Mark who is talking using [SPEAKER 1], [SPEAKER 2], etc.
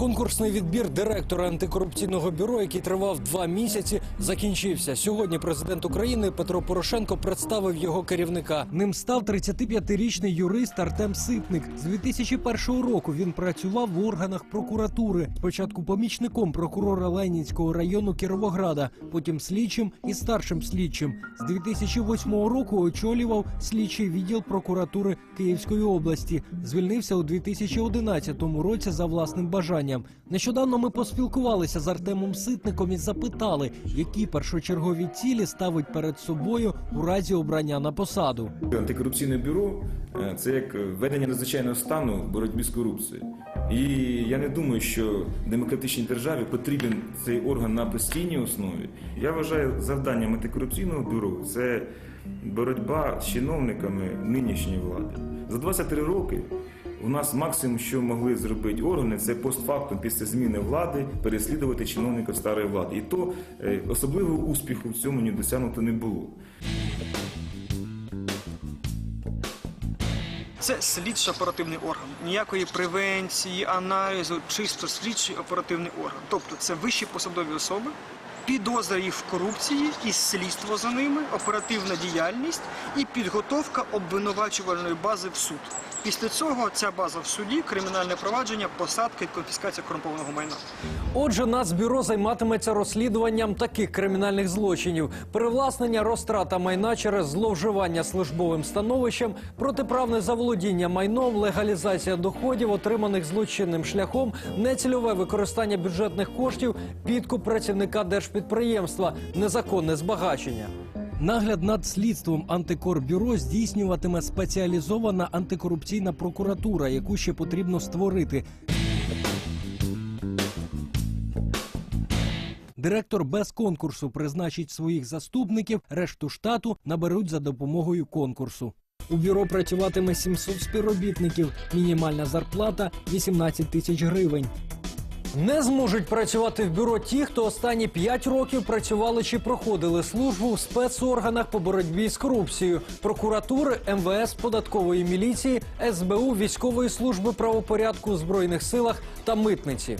[SPEAKER 1] Конкурсний відбір директора антикорупційного бюро, який тривав два місяці, закінчився. Сьогодні президент України Петро Порошенко представив його керівника. Ним став 35-річний юрист Артем Ситник. З 2001 року він працював в органах прокуратури. Спочатку помічником прокурора Ленінського району Кіровограда, потім слідчим і старшим слідчим. З 2008 року очолював слідчий відділ прокуратури Київської області. Звільнився у 2011 році за власним бажанням. Нещодавно ми поспілкувалися з Артемом Ситником і запитали, які першочергові цілі ставить перед собою у разі обрання на посаду.
[SPEAKER 2] Антикорупційне бюро е, це як ведення надзвичайного стану в боротьбі з корупцією. І я не думаю, що демократичній державі потрібен цей орган на постійній основі. Я вважаю, завданням антикорупційного бюро це боротьба з чиновниками нинішньої влади. За 23 роки у нас максимум, що могли зробити органи, це постфактум після зміни влади переслідувати чиновників старої влади. І то е, особливого успіху в цьому ні досягнуто не було.
[SPEAKER 3] Це слідчо оперативний орган. Ніякої превенції, аналізу, чисто слідчий оперативний орган. Тобто це вищі посадові особи, підозра їх в корупції і слідство за ними, оперативна діяльність і підготовка обвинувачувальної бази в суд. Після цього ця база в суді, кримінальне провадження, посадка і конфіскація корумпованого майна.
[SPEAKER 1] Отже, Нацбюро займатиметься розслідуванням таких кримінальних злочинів: перевласнення, розтрата майна через зловживання службовим становищем, протиправне заволодіння майном, легалізація доходів, отриманих злочинним шляхом, нецільове використання бюджетних коштів, підкуп працівника держпідприємства, незаконне збагачення. Нагляд над слідством антикорбюро здійснюватиме спеціалізована антикорупційна прокуратура, яку ще потрібно створити. Директор без конкурсу призначить своїх заступників, решту штату наберуть за допомогою конкурсу. У бюро працюватиме 700 співробітників. Мінімальна зарплата 18 тисяч гривень. Не зможуть працювати в бюро ті, хто останні 5 років працювали чи проходили службу в спецорганах по боротьбі з корупцією, прокуратури, МВС, податкової міліції, СБУ, військової служби правопорядку збройних силах та митниці.